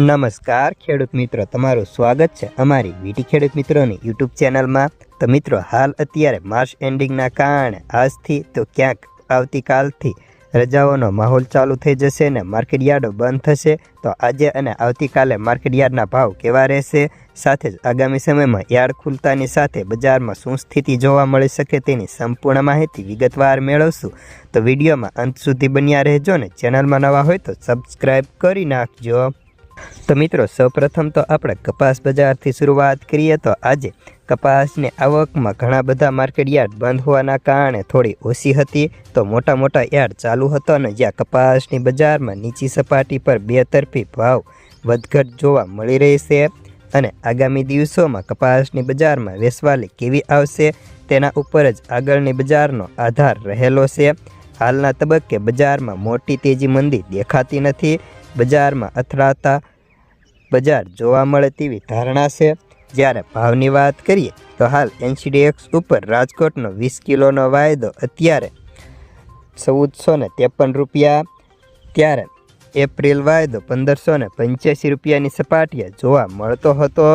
નમસ્કાર, ખેડૂત મિત્રો. તમારું સ્વાગત છે અમારી વીટી ખેડૂત મિત્રોની યુટ્યુબ ચેનલમાં. તો મિત્રો, હાલ અત્યારે માર્ચ એન્ડિંગના કારણે આજથી તો ક્યાંક આવતીકાલથી રજાઓનો માહોલ ચાલુ થઈ જશે ને માર્કેટ યાર્ડો બંધ થશે. તો આજે અને આવતીકાલે માર્કેટ યાર્ડના ભાવ કેવા રહેશે? સાથે જ આગામી સમયમાં યાર્ડ ખુલતાની સાથે બજારમાં શું સ્થિતિ જોવા મળી શકે તેની સંપૂર્ણ માહિતી વિગતવાર મેળવશું. તો વિડીયોમાં અંત સુધી બન્યા રહેજો ને. ચેનલમાં નવા હોય તો સબસ્ક્રાઈબ કરી નાખજો. તો મિત્રો, સૌપ્રથમ તો આપણે કપાસ બજારથી શરૂઆત કરીએ તો આજે કપાસની આવકમાં ઘણા બધા માર્કેટ યાર્ડ બંધ હોવાના કારણે થોડી ઓછી હતી. તો મોટા મોટા યાર્ડ ચાલુ હતો અને જ્યાં કપાસની બજારમાં નીચી સપાટી પર બે તરફી ભાવ વધઘટ જોવા મળી રહેશે અને આગામી દિવસોમાં કપાસની બજારમાં વેસવાલી કેવી આવશે તેના ઉપર જ આગળની બજારનો આધાર રહેલો છે. હાલના તબક્કે બજારમાં મોટી તેજી મંદી દેખાતી નથી. બજારમાં અથડાતા બજાર જોવા મળે તેવી ધારણા છે. જ્યારે ભાવની વાત કરીએ તો હાલ એનસીડીએક્સ ઉપર રાજકોટનો વીસ કિલોનો વાયદો અત્યારે ચૌદસો ને ત્રેપન રૂપિયા, ત્યારે એપ્રિલ વાયદો પંદરસો ને પંચ્યાસી રૂપિયાની સપાટીએ જોવા મળતો હતો.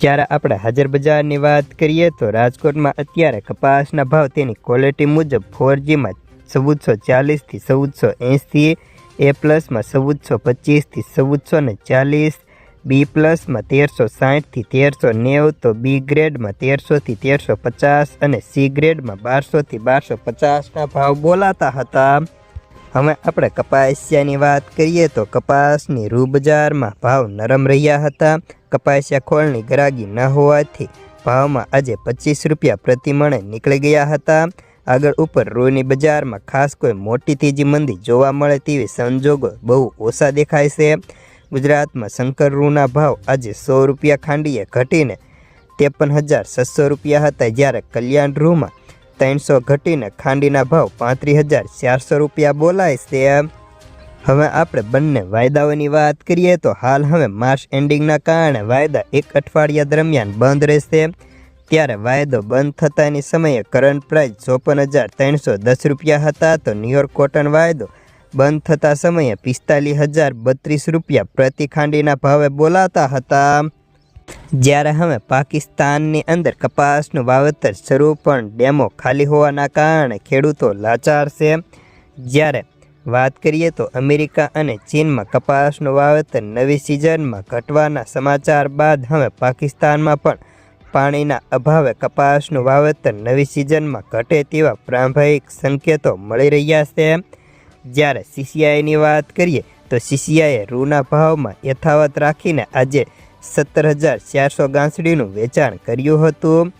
જ્યારે આપણે હાજર બજારની વાત કરીએ તો રાજકોટમાં અત્યારે કપાસના ભાવ તેની ક્વોલિટી મુજબ ફોરજીમાં ચૌદસો ચાલીસથી ચૌદસો એંસી એ પ્લસમાં ચૌદસો પચીસથી ચૌદસો ને ચાલીસ બી પ્લસમાં તેરસો સાઠથી તેરસો નેવું, તો બી ગ્રેડમાં તેરસોથી તેરસો પચાસ અને સી ગ્રેડમાં બારસોથી બારસો પચાસના ભાવ બોલાતા હતા. હવે આપણે કપાસિયાની વાત કરીએ તો કપાસની રૂ બજારમાં ભાવ નરમ રહ્યા હતા. કપાસિયા ખોળની ગરાગી ન હોવાથી ભાવમાં આજે પચીસ રૂપિયા પ્રતિ મણે નીકળી ગયા હતા. આગળ ઉપર રૂની બજારમાં ખાસ કોઈ મોટી તીજી મંદી જોવા મળે તેવી સંજોગો બહુ ઓછા દેખાય છે. ગુજરાતમાં શંકર રૂના ભાવ આજે સો રૂપિયા ખાંડીએ ઘટીને ત્રેપન હજાર છસો રૂપિયા હતા. જ્યારે કલ્યાણ રૂમાં ત્રણસો ઘટીને ખાંડીના ભાવ પાંત્રીસ હજાર ચારસો રૂપિયા બોલાય છે. હવે આપણે બંને વાયદાઓની વાત કરીએ તો હાલ હવે માર્ચ એન્ડિંગના કારણે વાયદા એક અઠવાડિયા દરમિયાન બંધ રહેશે. ત્યારે વાયદો બંધ થતાની સમયે કરંટ પ્રાઇસ ચોપન હજાર ત્રણસો દસ રૂપિયા હતા તો ન્યુયોર્ક કોટન વાયદો બંધ થતા સમયે પિસ્તાલીસ હજાર બત્રીસ રૂપિયા પ્રતિ ખાંડીના ભાવે બોલાતા હતા. જ્યારે હવે પાકિસ્તાનની અંદર કપાસનું વાવેતર શરૂ પણ ડેમો ખાલી હોવાના કારણે ખેડૂતો લાચાર છે. જ્યારે વાત કરીએ તો અમેરિકા અને ચીનમાં કપાસનું વાવેતર નવી સિઝનમાં ઘટવાના સમાચાર બાદ હવે પાકિસ્તાનમાં પણ પાણીના અભાવે કપાસનું વાવેતર નવી સિઝનમાં ઘટે તેવા પ્રારંભિક સંકેતો મળી રહ્યા છે. જ્યારે સીસીઆઈની વાત કરીએ તો સીસીઆઈએ રૂના ભાવમાં યથાવત રાખીને આજે સત્તર હજાર ચારસો ગાંસડીનું વેચાણ કર્યું હતું.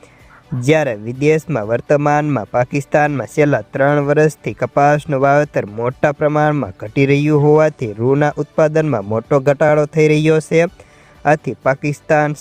જ્યારે વિદેશમાં વર્તમાનમાં પાકિસ્તાનમાં છેલ્લા ત્રણ વર્ષથી કપાસનું વાવેતર મોટા પ્રમાણમાં ઘટી રહ્યું હોવાથી રૂના ઉત્પાદનમાં મોટો ઘટાડો થઈ રહ્યો છે. આથી પાકિસ્તાન